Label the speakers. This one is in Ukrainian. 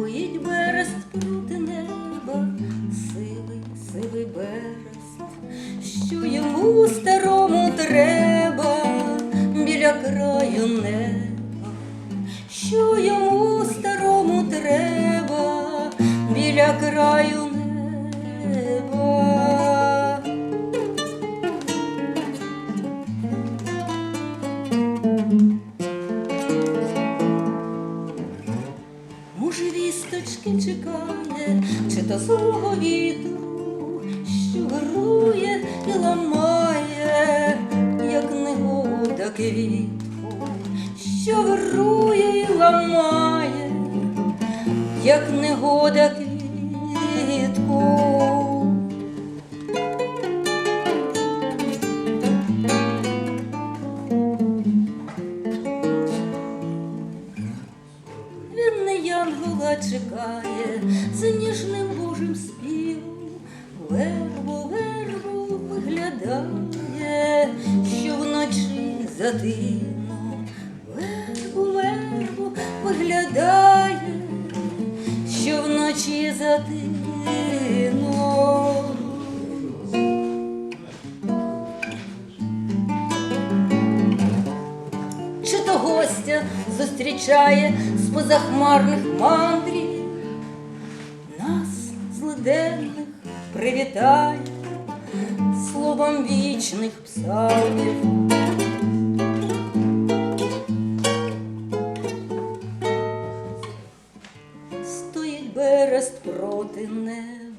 Speaker 1: Стоїть берест проти неба, сивий, сивий берест, що йому старому треба біля краю неба, що йому старому треба біля краю неба. Може, вісточки чекає, чи то злого вітру, що грує і ламає, як негода квітку, що грує і ламає, як негода квітку. Янгола чекає за ніжним Божим співом, вербу, вербу виглядає, що вночі за тином, вербу, вербу виглядає, що вночі за то гостя зустрічає з позахмарних мандрів, нас злиденних привітає словом вічних псалмів. Стоїть берест проти неба.